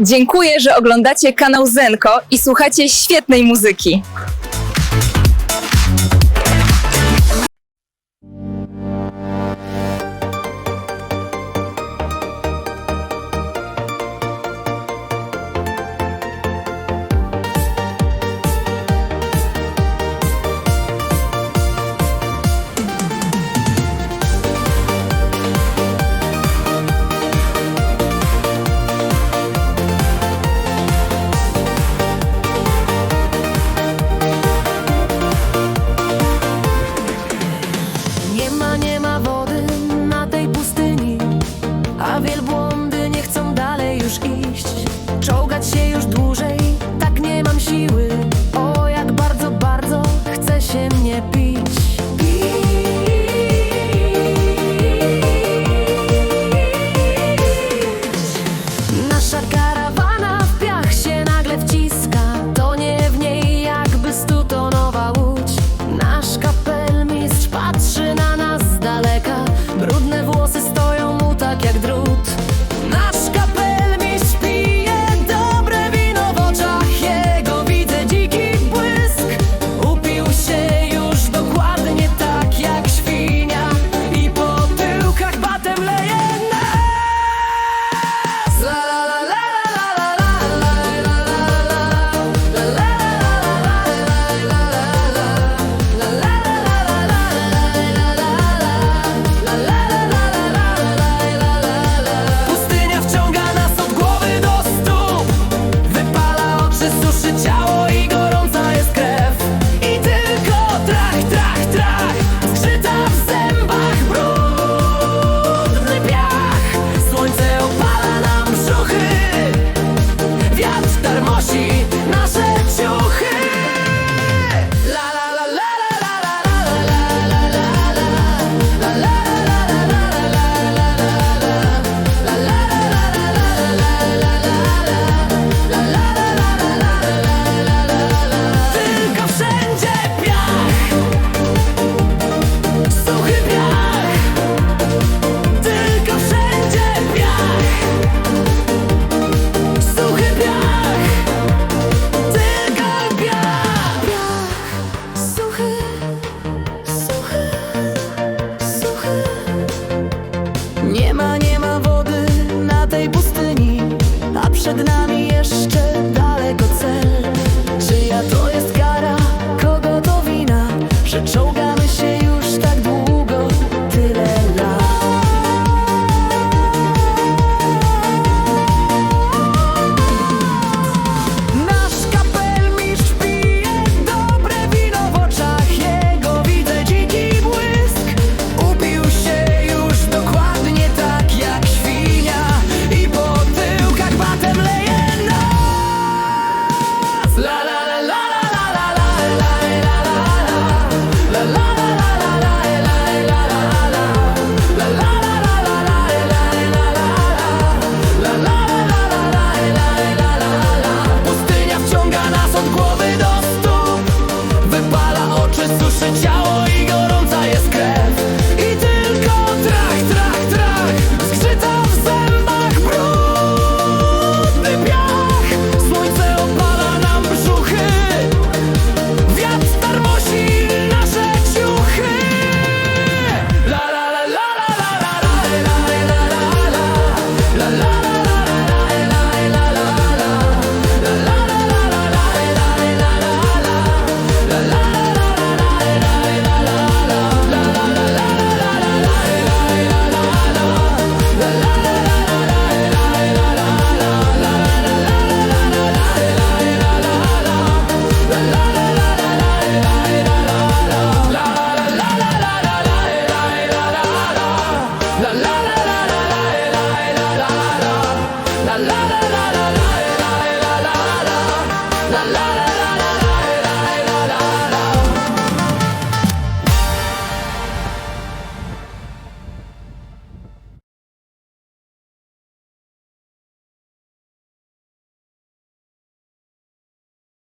Dziękuję, że oglądacie kanał Zenko i słuchacie świetnej muzyki. sacar. 笑。